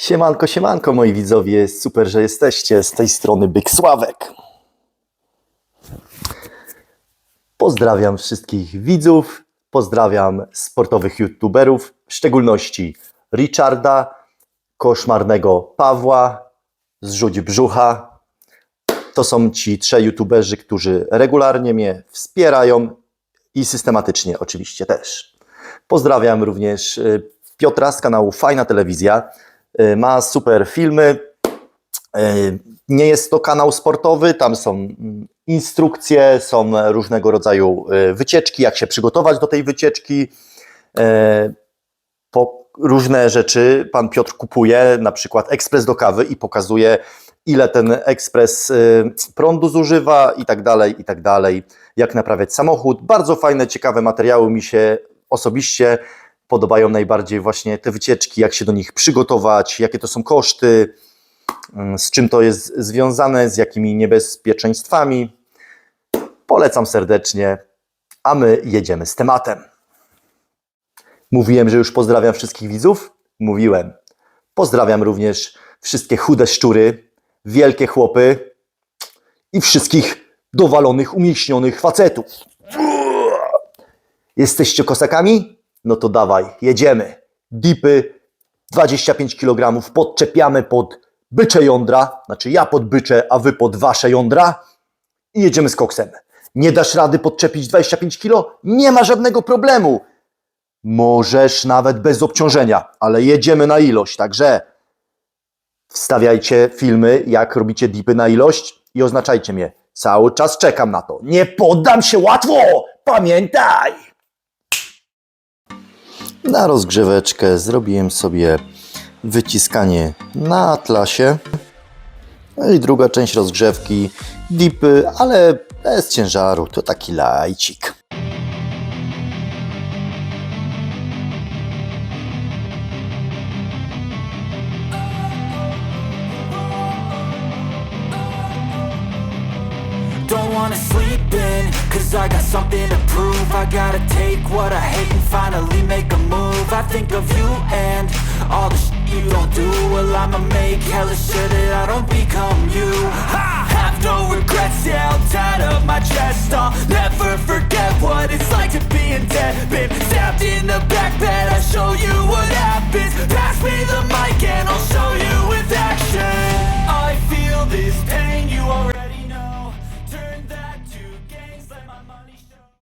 Siemanko, siemanko moi widzowie, super, że jesteście. Z tej strony Byk Sławek. Pozdrawiam wszystkich widzów, pozdrawiam sportowych youtuberów, w szczególności Richarda, koszmarnego Pawła, zrzuć brzucha. To są ci trzej youtuberzy, którzy regularnie mnie wspierają i systematycznie oczywiście też. Pozdrawiam również y, Piotra z kanału Fajna Telewizja. Y, Ma super filmy. Y, Nie jest to kanał sportowy, tam są mm, instrukcje, są różnego rodzaju y, wycieczki, jak się przygotować do tej wycieczki. Po różne rzeczy pan Piotr kupuje, na przykład ekspres do kawy i pokazuje, ile ten ekspres prądu zużywa i tak dalej, i tak dalej. Jak naprawiać samochód. Bardzo fajne, ciekawe materiały mi się osobiście podobają najbardziej właśnie te wycieczki, jak się do nich przygotować, jakie to są koszty, mm, z czym to jest związane, z jakimi niebezpieczeństwami. Polecam serdecznie, a my jedziemy z tematem. Mówiłem, że już pozdrawiam wszystkich widzów? Mówiłem. Pozdrawiam również wszystkie chude szczury, wielkie chłopy i wszystkich dowalonych, umieśnionych facetów. Jesteście kosakami? No to dawaj, jedziemy. Dipy 25 kg podczepiamy pod bycze jądra, znaczy ja pod bycze, a wy pod wasze jądra i jedziemy z koksem. Nie dasz rady podczepić 25 kg? Nie ma żadnego problemu. Możesz nawet bez obciążenia, ale jedziemy na ilość, także wstawiajcie filmy, jak robicie dipy na ilość i oznaczajcie mnie. Cały czas czekam na to. Nie poddam się łatwo! Pamiętaj! Na rozgrzeweczkę zrobiłem sobie wyciskanie na atlasie. No i druga część rozgrzewki, dipy, ale bez ciężaru, to taki lajcik. Don't wanna sleep in, cause I got something to prove I gotta take what I hate and finally think of you and all the shit you don't do. Well I'ma make hella